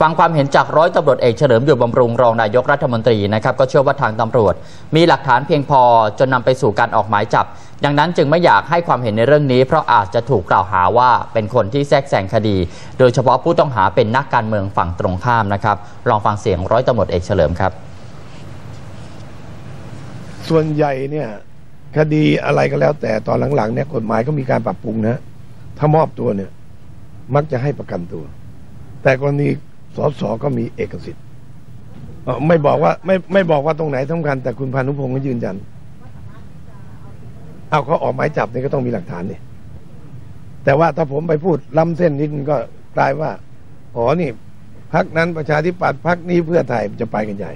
ฟังความเห็นจากร้อยตำรวจเอกเฉลิมอยู่บำรุงรองนายกรัฐมนตรีนะครับก็เชื่อว่าทางตำรวจ มีหลักฐานเพียงพอจนนำไปสู่การออกหมายจับ ดังนั้นจึงไม่อยากให้ความเห็นในเรื่องนี้ เพราะอาจจะถูกกล่าวหาว่าเป็นคนที่แทรกแซงคดี โดยเฉพาะผู้ต้องหาเป็นนักการเมืองฝั่งตรงข้ามนะครับลองฟังเสียงร้อยตำรวจเอกเฉลิมครับ ส่วนใหญ่เนี่ยคดีอะไรก็แล้ว แต่ตอนหลังๆเนี่ยกฎหมายก็มีการปรับปรุงนะถ้ามอบตัวเนี่ย มักจะให้ประกันตัว แต่กรณี สสก็มีเอกสิทธิ์ไม่บอกว่าไม่ไม่บอกว่าตรงไหนสำคัญ แต่คุณพานุพงศ์ก็ยืนยันเอาเขาออกหมายจับนี่ก็ต้องมีหลักฐานนี่แต่ว่าถ้าผมไปพูดล้ำเส้นนิดก็กลายว่าอ๋อนี่พักนั้นประชาธิปัตย์พักนี้เพื่อไทยจะไปกันใหญ่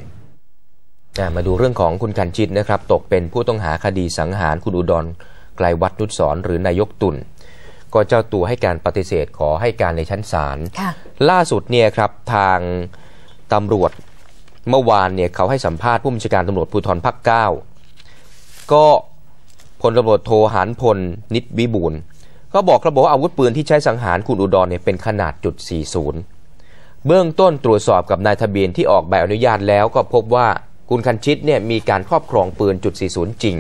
มาดูเรื่องของคุณกันชิตนะครับ ตกเป็นผู้ต้องหาคดีสังหารคุณอุดรไกลวัฒนุสรหรือนายกตุล ก็เจ้าตัวให้การปฏิเสธขอให้การในชั้นศาลค่ะล่าสุดเนี่ยครับทางตำรวจเมื่อวานเนี่ยเขาให้สัมภาษณ์ผู้บัญชาการตำรวจภูธรภาคเก้าก็พลตำรวจโทหานพลนิดวิบูลย์ก็บอกครับบอกว่าอาวุธปืนที่ใช้สังหารคุณอุดรเนี่ยเป็นขนาดจุด40 เบื้องต้นตรวจสอบกับนายทะเบียนที่ออกใบอนุญาตแล้วก็พบว่าคุณคันชิตเนี่ยมีการครอบครองปืนจุด40 จริง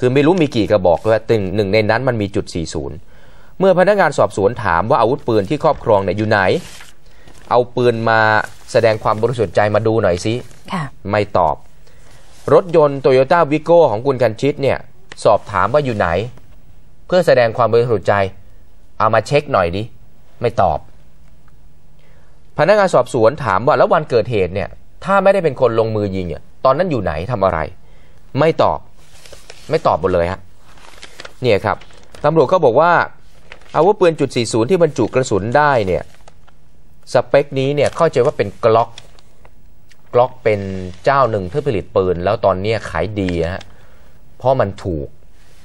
คือไม่รู้มีกี่กระบอกด้วยตึงหนึ่งในนั้นมันมีจุด40 เมื่อพนักงานสอบสวนถามว่าอาวุธปืนที่ครอบครองเนี่ยอยู่ไหน เอาปืนมาแสดงความบริสุทธิ์ใจมาดูหน่อยสิค่ะไม่ตอบ รถยนต์โตโยต้าวิโก้ของคุณกันชิตเนี่ยสอบถามว่าอยู่ไหน เพื่อแสดงความบริสุทธิ์ใจ เอามาเช็คหน่อยดิ ไม่ตอบ พนักงานสอบสวนถามว่าแล้ววันเกิดเหตุเนี่ย ถ้าไม่ได้เป็นคนลงมือยิงเนี่ยตอนนั้นอยู่ไหนทำอะไร ไม่ตอบ ไม่ตอบหมดเลยฮะเนี่ยครับตำรวจก็บอกว่า อาวุธปืนจุด40 ที่บรรจุกระสุนได้เนี่ยสเปคนี้เนี่ยเข้าใจว่าเป็นกล็อกกล็อกเป็นเจ้าหนึ่งที่ผลิตปืน แล้วตอนนี้ขายดีฮะเพราะมันถูก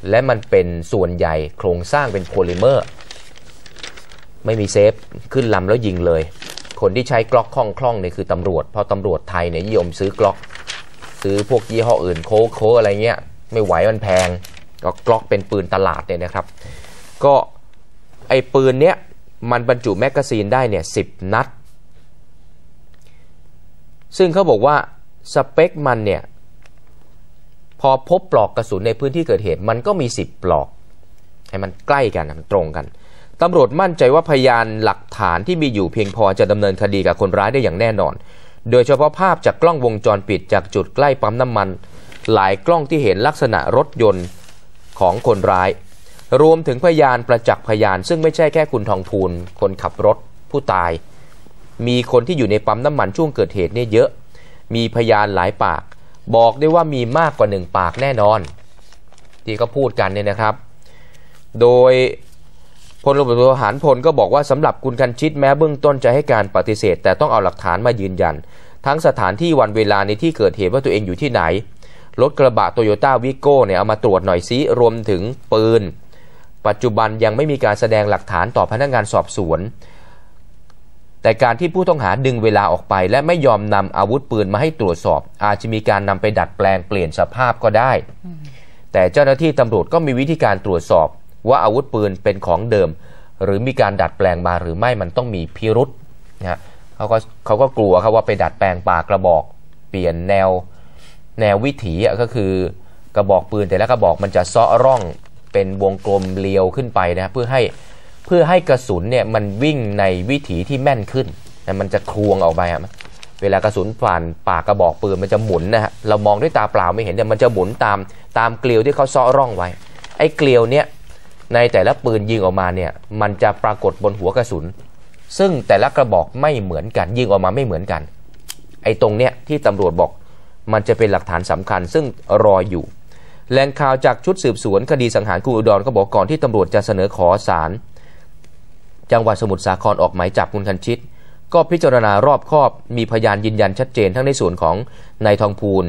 และมันเป็นส่วนใหญ่โครงสร้างเป็นโพลิเมอร์ ไม่มีเซฟขึ้นลำแล้วยิงเลย คนที่ใช้กล็อกคล่องคล่องๆเนี่ยคือตำรวจ เพราะตำรวจไทยเนี่ยนิยมซื้อกล็อก ซื้อพวกยี่ห้ออื่นโค้กโค้กอะไรเงี้ย ไม่ไหวมันแพง ก็กล็อกเป็นปืนตลาดเนี่ยนะครับ ก็ ไอ้ปืนเนี้ยมันบรรจุแมกกาซีนได้เนี่ยสินัด ซึ่งเขาบอกว่าสเปคมันเนี่ยพอพบปลอกกระสุนในพื้นที่เกิดเหตุ มันก็มี 10 ปลอก ให้มันใกล้กันมันตรงกันตำรวจมั่นใจว่าพยานหลักฐานที่มีอยู่เพียงพอจะดำเนินคดีกับคนร้ายได้อย่างแน่นอน โดยเฉพาะภาพจากกล้องวงจรปิดจากจุดใกล้ปั๊มน้ำมัน หลายกล้องที่เห็นลักษณะรถยนต์ของคนร้าย รวมถึงพยานประจักษ์พยาน ซึ่งไม่ใช่แค่คุณทองพูนคนขับรถผู้ตาย มีคนที่อยู่ในปั๊มน้ำมันช่วงเกิดเหตุเนี่ยเยอะ มีพยานหลายปาก บอกได้ว่ามีมากกว่าหนึ่งปากแน่นอน ที่เขาพูดกันเนี่ยนะครับ โดยพลตำรวจทหารพลก็บอกว่าสำหรับคุณคันชิตแม้เบื้องต้นจะให้การปฏิเสธ แต่ต้องเอาหลักฐานมายืนยัน ทั้งสถานที่วันเวลาในที่เกิดเหตุว่าตัวเองอยู่ที่ไหนรถกระบะโตโยต้าวิโก้เนี่ยเอามาตรวจหน่อยซิรวมถึงปืน ปัจจุบันยังไม่มีการแสดงหลักฐานต่อพนักงานสอบสวน แต่การที่ผู้ต้องหาดึงเวลาออกไป และไม่ยอมนำอาวุธปืนมาให้ตรวจสอบ อาจจะมีการนำไปดัดแปลงเปลี่ยนสภาพก็ได้ แต่เจ้าหน้าที่ตำรวจก็มีวิธีการตรวจสอบ ว่าอาวุธปืนเป็นของเดิม หรือมีการดัดแปลงมาหรือไม่มันต้องมีพิรุษนะฮะเขาก็เขาก็กลัวครับว่าไปดัดแปลงปากกระบอกเปลี่ยนแนวแนววิถีก็คือกระบอกปืนแต่ละกระบอกมันจะเซาะร่อง เป็นวงกลมเลียวขึ้นไปนะเพื่อให้เพื่อให้กระสุนเนี่ยมันวิ่งในวิถีที่แม่นขึ้นนะมันจะคลวงออกไปครับเวลากระสุนผ่านปากกระบอกปืนมันจะหมุนนะฮะเรามองด้วยตาเปล่าไม่เห็นเนี่ยมันจะหมุนตามตามเกลียวที่เขาซาะร่องไว้ ไอ้เกลียวเนี่ยในแต่ละปืนยิงออกมาเนี่ยมันจะปรากฏบนหัวกระสุน ซึ่งแต่ละกระบอกไม่เหมือนกัน ยิงออกมาไม่เหมือนกัน ไอ้ตรงเนี้ยที่ตำรวจบอกมันจะเป็นหลักฐานสำคัญ ซึ่งรออยู่ แหล่งข่าวจากชุดสืบสวนคดีสังหารคุณอุดรก็บอกก่อนที่ตำรวจจะเสนอขอศาลจังหวัดสมุทรสาครออกหมายจับคุณคันชิต ก็พิจารณารอบคอบมีพยานยืนยันชัดเจนทั้งในส่วนของนายทองพูน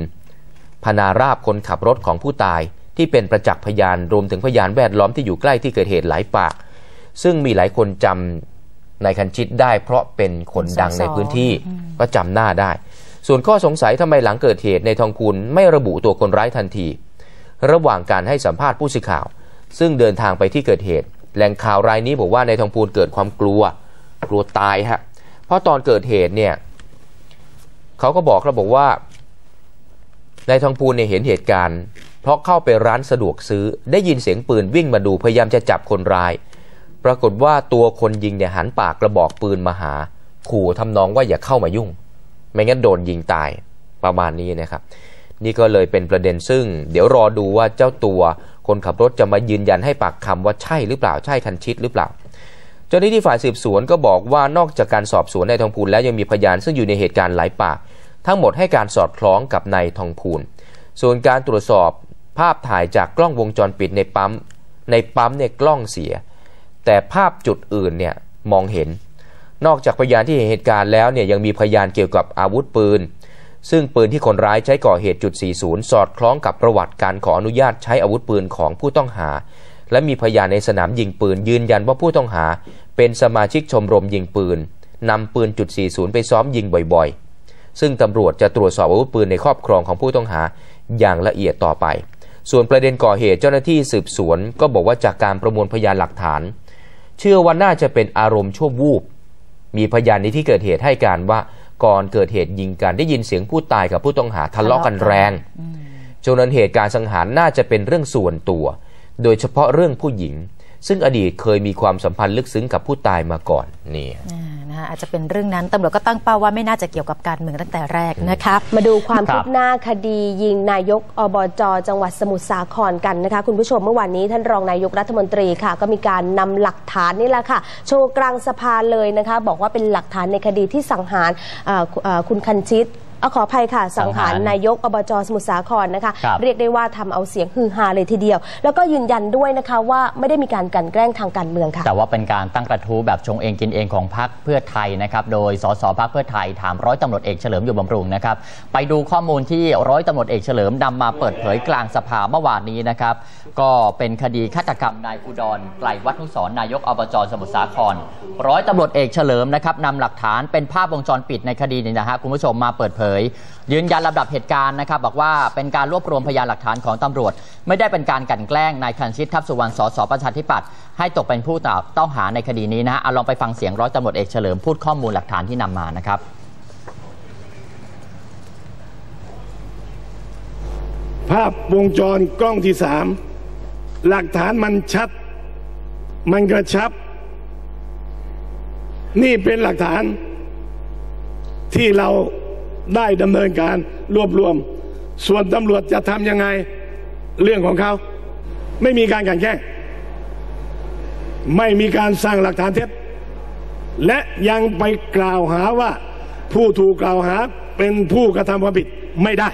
พนาราบคนขับรถของผู้ตาย ที่เป็นประจักษ์พยานรวมถึงพยานแวดล้อมที่อยู่ใกล้ที่เกิดเหตุหลายปาก ซึ่งมีหลายคนจำนายคันชิตได้เพราะเป็นคนดังในพื้นที่ก็จำหน้าได้ ส่วนข้อสงสัยทำไมหลังเกิดเหตุในทองคูณไม่ระบุตัวคนร้ายทันที ระหว่างการให้สัมภาษณ์ผู้สื่อข่าว ซึ่งเดินทางไปที่เกิดเหตุ แหล่งข่าวรายนี้บอกว่าในทองพูนเกิดความกลัว กลัวตายฮะเพราะตอนเกิดเหตุเนี่ยเขาก็บอกเราบอกว่านายทองพูนเนี่ยเห็นเหตุการณ์ เพราะเข้าไปร้านสะดวกซื้อได้ยินเสียงปืนวิ่งมาดูพยายามจะจับคนร้าย ปรากฏว่าตัวคนยิงเนี่ยหันปากกระบอกปืนมาหา ขู่ทำนองว่าอย่าเข้ามายุ่ง ไม่งั้นโดนยิงตายประมาณนี้นะครับ นี่ก็เลยเป็นประเด็นซึ่ง เดี๋ยวรอดูว่าเจ้าตัวคนขับรถจะมายืนยันให้ปากคำว่าใช่หรือเปล่าใช่คันชิดหรือเปล่า เจ้าหน้าที่ฝ่ายสืบสวนก็บอกว่านอกจากการสอบสวนนายทองพูนแล้วยังมีพยานซึ่งอยู่ในเหตุการณ์หลายปาก ทั้งหมดให้การสอดคล้องกับนายทองพูนส่วนการตรวจสอบภาพถ่ายจากกล้องวงจรปิดในปั๊มในปั๊มเนี่ยกล้องเสีย แต่ภาพจุดอื่นเนี่ยมองเห็น นอกจากพยานที่เห็นเหตุการณ์แล้วเนี่ยยังมีพยานเกี่ยวกับอาวุธปืน ซึ่งปืนที่คนร้ายใช้ก่อเหตุจุด 40 สอดคล้องกับประวัติการขออนุญาตใช้อาวุธปืนของผู้ต้องหา และมีพยานในสนามยิงปืนยืนยันว่าผู้ต้องหา เป็นสมาชิกชมรมยิงปืนนำปืนจุด 40 ไปซ้อมยิงบ่อยๆ ซึ่งตำรวจจะตรวจสอบอาวุธปืนในครอบครองของผู้ต้องหาอย่างละเอียดต่อไป ส่วนประเด็นก่อเหตุเจ้าหน้าที่สืบสวน ก็บอกว่าจากการประมวลพยานหลักฐาน เชื่อว่าน่าจะเป็นอารมณ์ชั่ววูบ มีพยานในที่เกิดเหตุให้การว่า ก่อนเกิดเหตุยิงกันได้ยินเสียงผู้ตายกับผู้ต้องหาทะเลาะกันแรงจนนั้นเหตุการณ์สังหารน่าจะเป็นเรื่องส่วนตัว โดยเฉพาะเรื่องผู้หญิง ซึ่งอดีตเคยมีความสัมพันธ์ลึกซึ้งกับผู้ตายมาก่อนนี่อ่านะคะอาจจะเป็นเรื่องนั้นตำรวจก็ตั้งเป้าว่าไม่น่าจะเกี่ยวกับการเมืองตั้งแต่แรกนะคะมาดูความครับคืบหน้าคดียิงนายกอบจจังหวัดสมุทรสาครกันนะคะคุณผู้ชมเมื่อวานนี้ท่านรองนายกรัฐมนตรีค่ะ ก็มีการนำหลักฐานนี่แหละค่ะ โชว์กลางสภาเลยนะคะ บอกว่าเป็นหลักฐานในคดีที่สังหารอ่าอ่าคุณคันชิตเอาขออภัยค่ะ สังหารนายกอบจสมุทรสาครนะคะครับเรียกได้ว่าทำเอาเสียงฮือฮาเลยทีเดียว แล้วก็ยืนยันด้วยนะคะว่าไม่ได้มีการกลันแกล้งทางการเมืองค่ะ แต่ว่าเป็นการตั้งกระทู้แบบชงเองกินเองของพรรคเพื่อไทยนะครับ โดยสสพรรคเพื่อไทยถามร้อยตำรวจเอกเฉลิมอยู่บำรุงนะครับ ไปดูข้อมูลที่ร้อยตำรวจเอกเฉลิมนำมาเปิดเผยกลางสภาเมื่อวานนี้นะครับ ก็เป็นคดีฆาตกรรมนายอุดรไกลวัฒนุสรณ์นายกอบจสมุทรสาคร ร้อยตำรวจเอกเฉลิมนะครับนำหลักฐานเป็นภาพวงจรปิดในคดีนี้นะฮะคุณผู้ชมมาเปิดเผยยืนยันลำดับเหตุการณ์นะครับ บอกว่าเป็นการรวบรวมพยานหลักฐานของตำรวจ ไม่ได้เป็นการกลั่นแกล้งนายคันชิตทัพสุวรรณสสประชาธิปัตย์ให้ตกเป็นผู้ต้องหาในคดีนี้นะฮะเอาลองไปฟังเสียงร้อยตำรวจเอกเฉลิมพูดข้อมูลหลักฐานที่นำมานะครับภาพวงจรกล้องที่สามหลักฐานมันชัด มันกระชับ นี่เป็นหลักฐานที่เรา ได้ดำเนินการรวบรวม ส่วนตำรวจจะทำยังไงเรื่องของเขาไม่มีการกันแกล้งไม่มีการสร้างหลักฐานเท็จ และยังไปกล่าวหาว่าผู้ถูกกล่าวหาเป็นผู้กระทำความผิดไม่ได้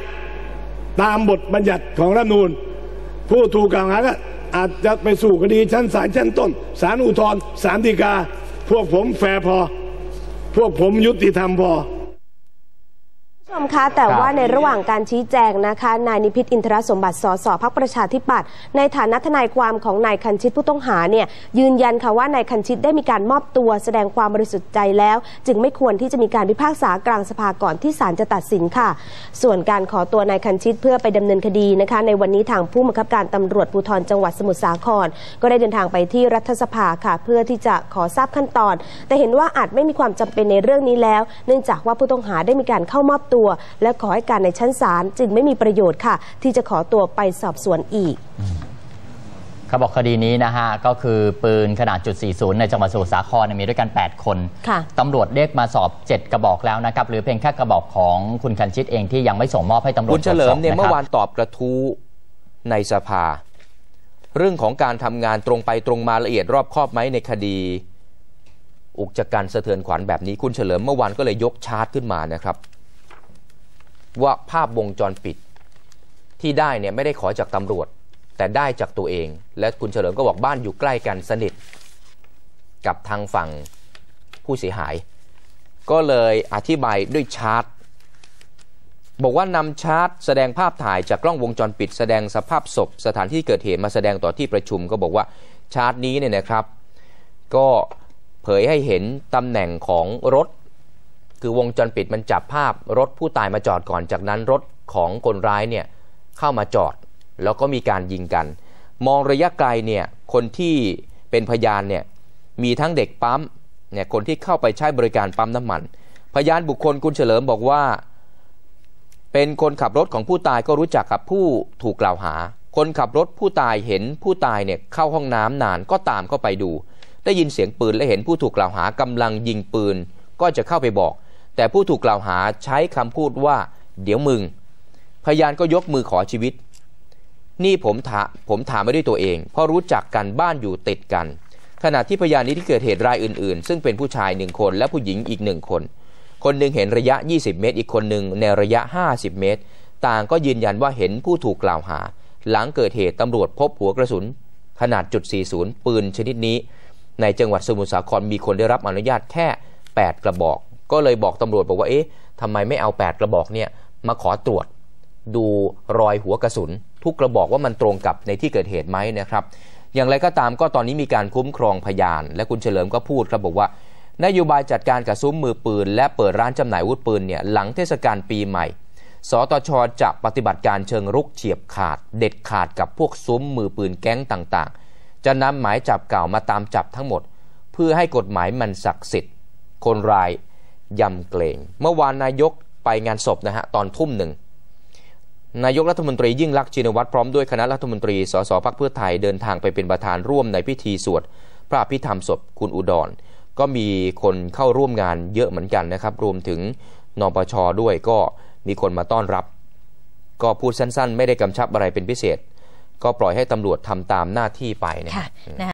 ตามบทบัญญัติของรัฐนูญผู้ถูกกล่าวหาก็อาจจะไปสู่คดีชั้นศาลชั้นต้นศาลอุทธรณ์ศาลฎีกา พวกผมแฟร์พอ พวกผมยุติธรรมพอ ชมคะแต่ว่าในระหว่างการชี้แจงนะคะนายนิพิษอินทรสมบัติสสพักประชาธิปัตย์ในฐานะทนายความของนายคันชิตผู้ต้องหาเนี่ยยืนยันค่ะว่านายคันชิตได้มีการมอบตัวแสดงความบริสุทธิ์ใจแล้ว จึงไม่ควรที่จะมีการพิพากษากลางสภาก่อนที่ศาลจะตัดสินค่ะ ส่วนการขอตัวนายคันชิตเพื่อไปดำเนินคดีนะคะ ในวันนี้ทางผู้บังคับการตำรวจภูธรจังหวัดสมุทรสาคร ก็ได้เดินทางไปที่รัฐสภาค่ะ เพื่อที่จะขอทราบขั้นตอน แต่เห็นว่าอาจไม่มีความจำเป็นในเรื่องนี้แล้ว เนื่องจากว่าผู้ต้องหาได้มีการเข้ามอบตัวและขอให้การในชั้นศาลจึงไม่มีประโยชน์ค่ะ ที่จะขอตัวไปสอบสวนอีกเขาบอกคดีนี้นะฮะ ก็คือปืนขนาดจุด 40 ในจังหวัดสมุทรสาครเนี่ยมีด้วยกัน 8 คนค่ะตำรวจเรียกมาสอบ 7 กระบอกแล้วนะครับ หรือเพียงแค่กระบอกของคุณคันชิตเองที่ยังไม่ส่งมอบให้ตำรวจคุณเฉลิมเนี่ยตรวจสอบะครับเมื่อวานตอบกระทู้ในสภา เรื่องของการทำงานตรงไปตรงมาละเอียดรอบคอบไหมในคดี อุกจการสะเทือนขวัญแบบนี้คุณเฉลิมเมื่อวานก็เลยยกชาร์ตขึ้นมานะครับ ว่าภาพวงจรปิด ที่ได้เนี่ยไม่ได้ขอจากตำรวจ แต่ได้จากตัวเอง และคุณเฉลิมก็บอกบ้านอยู่ใกล้กันสนิท กับทางฝั่งผู้เสียหาย ก็เลยอธิบายด้วยชาร์ตบอกว่านำชาร์ตแสดงภาพถ่ายจากกล้องวงจรปิด แสดงสภาพศพ สถานที่เกิดเหตุมาแสดงต่อที่ประชุม ก็บอกว่าชาร์ตนี้เนี่ยนะครับ ก็เผยให้เห็นตำแหน่งของรถ คือวงจรปิดมันจับภาพรถผู้ตายมาจอดก่อนจากนั้นรถของคนร้ายเนี่ยเข้ามาจอด แล้วก็มีการยิงกัน มองระยะไกลเนี่ยคนที่เป็นพยานเนี่ยมีทั้งเด็กปั๊มเนี่ยคนที่เข้าไปใช้บริการปั๊มน้ำมัน พยานบุคคลคุณเฉลิมบอกว่า เป็นคนขับรถของผู้ตายก็รู้จักกับผู้ถูกกล่าวหา คนขับรถผู้ตายเห็นผู้ตายเนี่ยเข้าห้องน้ำนานก็ตามเข้าไปดู ได้ยินเสียงปืนและเห็นผู้ถูกกล่าวหากำลังยิงปืน ก็จะเข้าไปบอก แต่ผู้ถูกกล่าวหาใช้คำพูดว่า เดี๋ยวมึง พยานก็ยกมือขอชีวิต นี่ผมถาผมถามไม่ด้วยตัวเอง เพราะรู้จักกันบ้านอยู่ติดกัน ขณะที่พยานนี้ที่เกิดเหตุรายอื่น ๆ ซึ่งเป็นผู้ชายหนึ่งคนและผู้หญิงอีกหนึ่งคน คนหนึ่งเห็นระยะ 20 เมตร อีกคนหนึ่งในระยะ 50 เมตร ต่างก็ยืนยันว่าเห็นผู้ถูกกล่าวหา หลังเกิดเหตุตำรวจพบหัวกระสุน ขนาดจุด40ปืนชนิดนี้ ในจังหวัดสมุทรสาครมีคนได้รับอนุญาตแค่ 8 กระบอก ก็เลยบอกตำรวจบอกว่าเอ๊ะทำไมไม่เอา 8 กระบอกเนี่ยมาขอตรวจ ดูรอยหัวกระสุน ทุกกระบอกว่ามันตรงกับในที่เกิดเหตุไหมนะครับ อย่างไรก็ตามก็ตอนนี้มีการคุ้มครองพยาน และคุณเฉลิมก็พูดครับบอกว่านโยบายจัดการกับซุ้มมือปืน และเปิดร้านจำหน่ายอาวุธปืนเนี่ยหลังเทศกาลปีใหม่ สตชจะปฏิบัติการเชิงรุกเฉียบขาด เด็ดขาดกับพวกซุ้มมือปืนแก๊งต่างๆ จะนำหมายจับเก่ามาตามจับทั้งหมด เพื่อให้กฎหมายมันศักดิ์สิทธิ์ คนร้าย ยำเกรงเมื่อวานนายกไปงานศพนะฮะตอนทุ่มหนึ่งนายกรัฐมนตรียิ่งลักษณ์ชินวัตรพร้อมด้วยคณะรัฐมนตรีสสพักเพื่อไทยเดินทางไปเป็นประธานร่วมในพิธีสวดพระอภิธรรมศพคุณอุดร ก็มีคนเข้าร่วมงานเยอะเหมือนกันนะครับ รวมถึงนปชด้วยก็มีคนมาต้อนรับ ก็พูดสั้นๆ ไม่ได้กำชับอะไรเป็นพิเศษ ก็ปล่อยให้ตำรวจทำตามหน้าที่ไปเนะค่ะฮะนะคะ